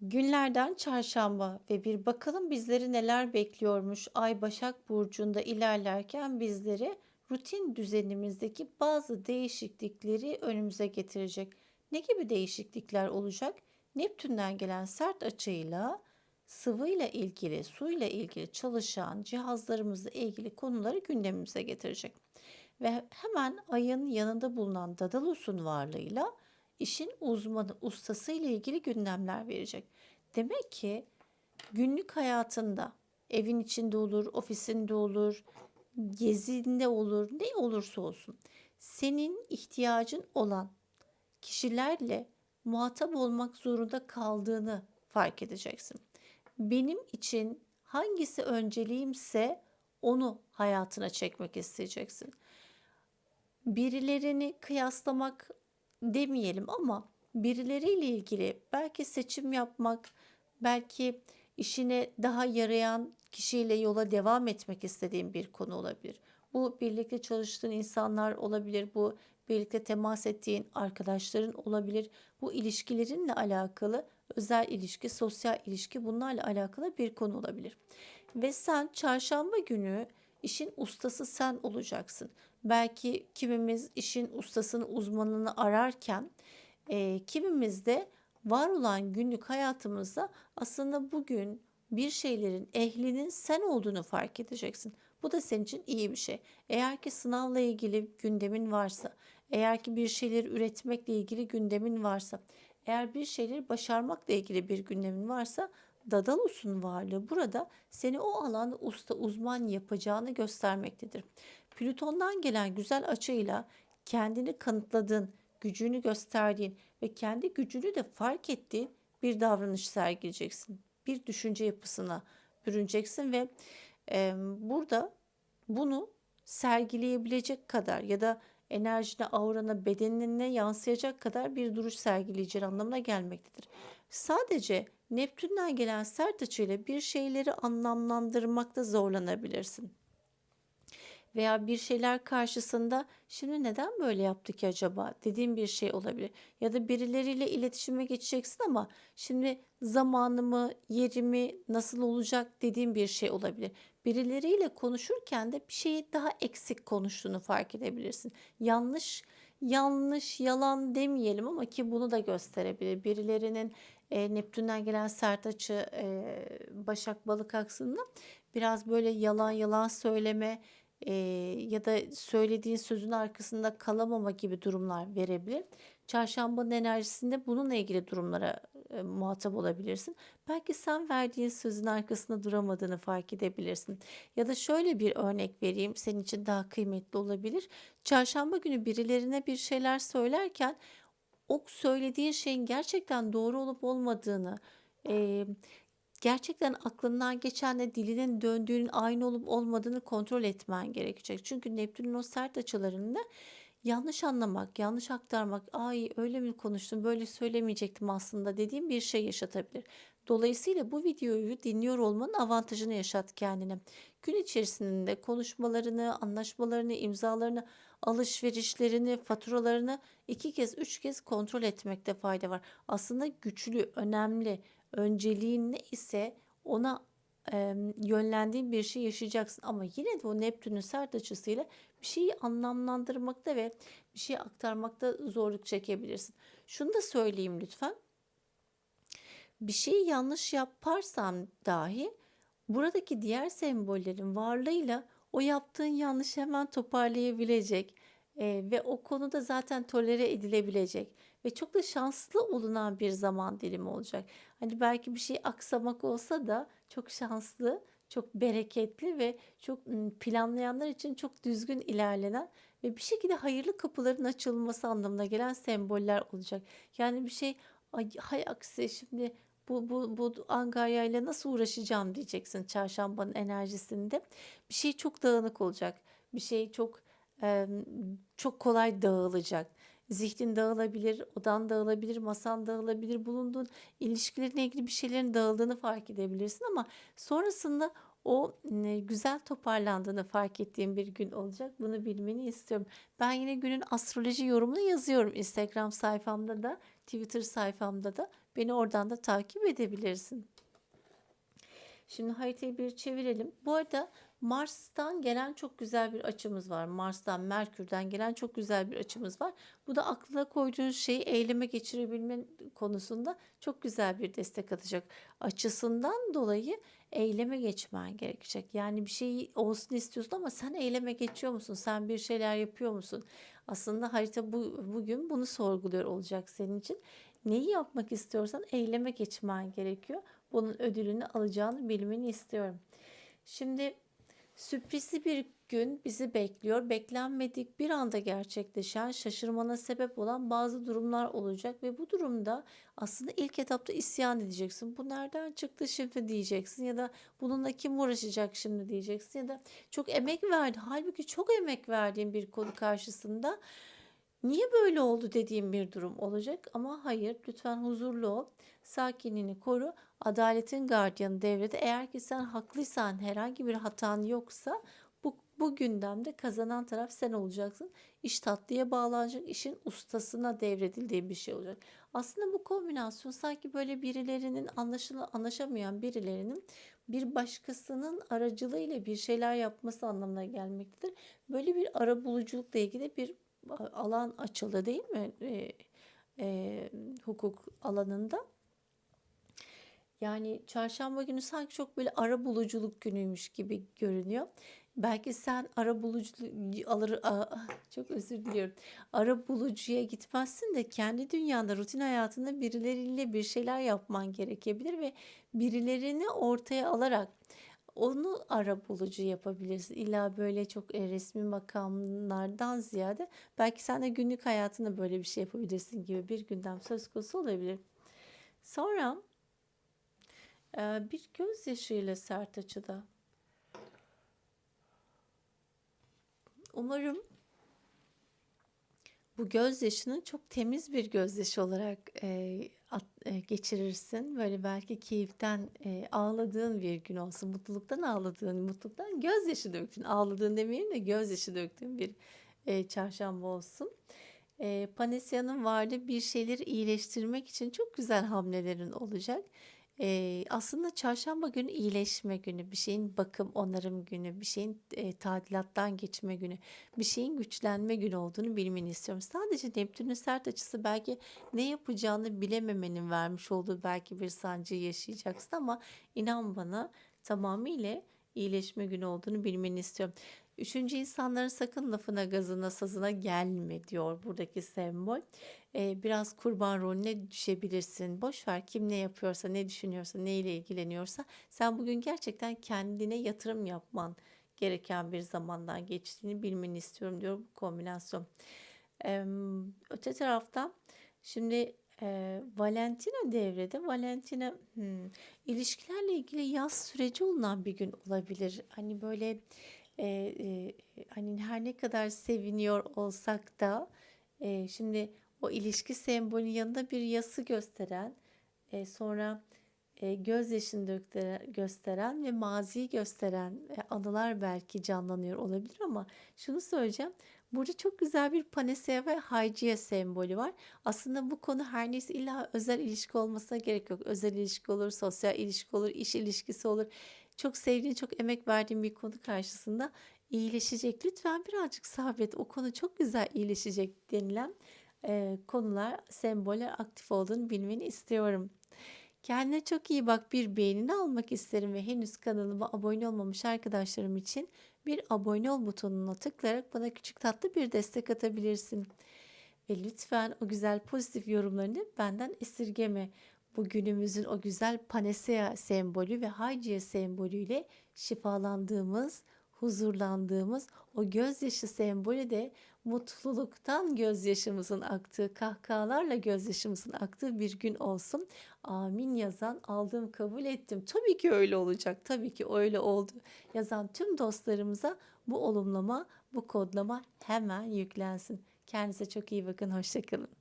Günlerden çarşamba ve bir bakalım bizleri neler bekliyormuş. Ay Başak Burcu'nda ilerlerken bizleri rutin düzenimizdeki bazı değişiklikleri önümüze getirecek. Ne gibi değişiklikler olacak? Neptün'den gelen sert açıyla sıvıyla ilgili, suyla ilgili çalışan cihazlarımızla ilgili konuları gündemimize getirecek. Ve hemen ayın yanında bulunan Dadalus'un varlığıyla işin uzmanı, ustası ile ilgili gündemler verecek. Demek ki günlük hayatında evin içinde olur, ofisinde olur, gezinde olur, ne olursa olsun senin ihtiyacın olan kişilerle muhatap olmak zorunda kaldığını fark edeceksin. Benim için hangisi önceliğimse onu hayatına çekmek isteyeceksin. Birilerini kıyaslamak demeyelim ama birileriyle ilgili belki seçim yapmak, belki işine daha yarayan kişiyle yola devam etmek istediğin bir konu olabilir. Bu birlikte çalıştığın insanlar olabilir, bu birlikte temas ettiğin arkadaşların olabilir. Bu ilişkilerinle alakalı özel ilişki, sosyal ilişki bunlarla alakalı bir konu olabilir. Ve sen çarşamba günü işin ustası sen olacaksın. Belki kimimiz işin ustasını, uzmanını ararken e, kimimiz de var olan günlük hayatımızda aslında bugün bir şeylerin ehlinin sen olduğunu fark edeceksin. Bu da senin için iyi bir şey. Eğer ki sınavla ilgili gündemin varsa, eğer ki bir şeyleri üretmekle ilgili gündemin varsa, eğer bir şeyleri başarmakla ilgili bir gündemin varsa Dadalus'un varlığı burada seni o alanda usta uzman yapacağını göstermektedir. Plüton'dan gelen güzel açıyla kendini kanıtladığın, gücünü gösterdiğin ve kendi gücünü de fark ettiğin bir davranış sergileyeceksin. Bir düşünce yapısına bürüneceksin ve e, burada bunu sergileyebilecek kadar ya da enerjine, aurana, bedenine yansıyacak kadar bir duruş sergileyeceğin anlamına gelmektedir. Sadece Neptün'den gelen sert açıyla bir şeyleri anlamlandırmakta zorlanabilirsin veya bir şeyler karşısında şimdi neden böyle yaptı ki acaba dediğim bir şey olabilir. Ya da birileriyle iletişime geçeceksin ama şimdi zamanımı, yerimi nasıl olacak dediğim bir şey olabilir. Birileriyle konuşurken de bir şeyi daha eksik konuştuğunu fark edebilirsin. Yanlış yanlış, yalan demeyelim ama ki bunu da gösterebilir. Birilerinin e, Neptün'den gelen sert açı e, Başak Balık aksında biraz böyle yalan yalan söyleme, e, ya da söylediğin sözün arkasında kalamama gibi durumlar verebilir. Çarşambanın enerjisinde bununla ilgili durumlara e, muhatap olabilirsin. Belki sen verdiğin sözün arkasında duramadığını fark edebilirsin. Ya da şöyle bir örnek vereyim senin için daha kıymetli olabilir. Çarşamba günü birilerine bir şeyler söylerken o söylediğin şeyin gerçekten doğru olup olmadığını, e, gerçekten aklından geçenle dilinin döndüğünün aynı olup olmadığını kontrol etmen gerekecek. Çünkü Neptün'ün o sert açılarında yanlış anlamak, yanlış aktarmak, ay öyle mi konuştum, böyle söylemeyecektim aslında dediğim bir şey yaşatabilir. Dolayısıyla bu videoyu dinliyor olmanın avantajını yaşat kendine. Gün içerisinde konuşmalarını, anlaşmalarını, imzalarını, alışverişlerini, faturalarını iki kez, üç kez kontrol etmekte fayda var. Aslında güçlü, önemli, önceliğin ne ise ona e, yönlendiğin bir şey yaşayacaksın. Ama yine de o Neptün'ün sert açısıyla bir şeyi anlamlandırmakta ve bir şeyi aktarmakta zorluk çekebilirsin. Şunu da söyleyeyim lütfen. Bir şeyi yanlış yaparsam dahi buradaki diğer sembollerin varlığıyla o yaptığın yanlışı hemen toparlayabilecek e, ve o konuda zaten tolere edilebilecek ve çok da şanslı olunan bir zaman dilimi olacak. Hani belki bir şey aksamak olsa da çok şanslı, çok bereketli ve çok planlayanlar için çok düzgün ilerlenen ve bir şekilde hayırlı kapıların açılması anlamına gelen semboller olacak. Yani bir şey ay hay aksi şimdi bu, bu, bu Angarya ile nasıl uğraşacağım diyeceksin çarşambanın enerjisinde. Bir şey çok dağınık olacak. Bir şey çok çok kolay dağılacak. Zihnin dağılabilir, odan dağılabilir, masan dağılabilir, bulunduğun ilişkilerine ilgili bir şeylerin dağıldığını fark edebilirsin ama sonrasında o güzel toparlandığını fark ettiğim bir gün olacak. Bunu bilmeni istiyorum. Ben yine günün astroloji yorumunu yazıyorum Instagram sayfamda da, Twitter sayfamda da. Beni oradan da takip edebilirsin. Şimdi haritayı bir çevirelim. Bu arada Mars'tan gelen çok güzel bir açımız var. Mars'tan, Merkür'den gelen çok güzel bir açımız var. Bu da aklına koyduğun şeyi eyleme geçirebilmen konusunda çok güzel bir destek atacak. Açısından dolayı eyleme geçmen gerekecek. Yani bir şey olsun istiyorsun ama sen eyleme geçiyor musun? Sen bir şeyler yapıyor musun? Aslında harita bu, bugün bunu sorguluyor olacak senin için. Neyi yapmak istiyorsan eyleme geçmen gerekiyor. Bunun ödülünü alacağını bilmeni istiyorum. Şimdi sürprizli bir gün bizi bekliyor. Beklenmedik bir anda gerçekleşen, şaşırmana sebep olan bazı durumlar olacak ve bu durumda aslında ilk etapta isyan edeceksin. Bu nereden çıktı şimdi diyeceksin ya da bununla kim uğraşacak şimdi diyeceksin ya da çok emek verdi. Halbuki çok emek verdiğin bir konu karşısında niye böyle oldu dediğim bir durum olacak ama hayır lütfen huzurlu ol. Sakinliğini koru. Adaletin gardiyanı devrede. Eğer ki sen haklıysan herhangi bir hatan yoksa bu, bu gündemde kazanan taraf sen olacaksın. İş tatlıya bağlanacak, işin ustasına devredildiği bir şey olacak. Aslında bu kombinasyon sanki böyle birilerinin anlaşıla, anlaşamayan birilerinin bir başkasının aracılığıyla bir şeyler yapması anlamına gelmektedir. Böyle bir arabuluculukla ilgili bir alan açıldı değil mi? E, e, hukuk alanında. Yani çarşamba günü sanki çok böyle ara buluculuk günüymüş gibi görünüyor. Belki sen ara bulucu alır çok özür diliyorum. Ara bulucuya gitmezsin de kendi dünyanda rutin hayatında birileriyle bir şeyler yapman gerekebilir ve birilerini ortaya alarak onu ara bulucu yapabilirsin. İlla böyle çok e, resmi makamlardan ziyade belki sen de günlük hayatında böyle bir şey yapabilirsin gibi bir gündem söz konusu olabilir. Sonra bir gözyaşıyla sert açıda. Umarım bu gözyaşını çok temiz bir gözyaşı olarak e, at, e, geçirirsin. Böyle belki keyiften e, ağladığın bir gün olsun. Mutluluktan ağladığın, mutluluktan gözyaşı döktün. Ağladığın demeyelim de gözyaşı döktüğün bir e, çarşamba olsun. E, Panesya'nın vardı bir şeyleri iyileştirmek için çok güzel hamlelerin olacak. Eee, aslında çarşamba günü iyileşme günü, bir şeyin bakım, onarım günü, bir şeyin eee, tadilattan geçme günü, bir şeyin güçlenme günü olduğunu bilmeni istiyorum. Sadece Neptün'ün sert açısı belki ne yapacağını bilememenin vermiş olduğu belki bir sancıyı yaşayacaksın ama inan bana tamamıyla iyileşme günü olduğunu bilmeni istiyorum. Üçüncü insanların sakın lafına, gazına, sazına gelme diyor buradaki sembol. Ee, biraz kurban rolüne düşebilirsin. Boş ver kim ne yapıyorsa, ne düşünüyorsa, neyle ilgileniyorsa sen bugün gerçekten kendine yatırım yapman gereken bir zamandan geçtiğini bilmeni istiyorum diyor bu kombinasyon. Ee, öte taraftan şimdi e, Valentina devrede. Valentina hmm, ilişkilerle ilgili yaz süreci olunan bir gün olabilir. Hani böyle e, e, hani her ne kadar seviniyor olsak da e, şimdi o ilişki sembolü yanında bir yası gösteren e, sonra e, gözyaşını döktüren, gösteren ve maziyi gösteren e, anılar belki canlanıyor olabilir ama şunu söyleyeceğim. Burada çok güzel bir Panacea ve Hygeia sembolü var. Aslında bu konu her neyse illa özel ilişki olmasına gerek yok. Özel ilişki olur, sosyal ilişki olur, iş ilişkisi olur çok sevdiğin, çok emek verdiğin bir konu karşısında iyileşecek. Lütfen birazcık sabret. O konu çok güzel iyileşecek denilen e, konular, semboller aktif olduğunu bilmeni istiyorum. Kendine çok iyi bak. Bir beğenini almak isterim ve henüz kanalıma abone olmamış arkadaşlarım için bir abone ol butonuna tıklayarak bana küçük tatlı bir destek atabilirsin. Ve lütfen o güzel pozitif yorumlarını benden esirgeme bugünümüzün o güzel Panacea sembolü ve Hygeia sembolüyle şifalandığımız, huzurlandığımız o gözyaşı sembolü de mutluluktan gözyaşımızın aktığı, kahkahalarla gözyaşımızın aktığı bir gün olsun. Amin yazan aldım kabul ettim. Tabii ki öyle olacak. Tabii ki öyle oldu. Yazan tüm dostlarımıza bu olumlama, bu kodlama hemen yüklensin. Kendinize çok iyi bakın. Hoşçakalın.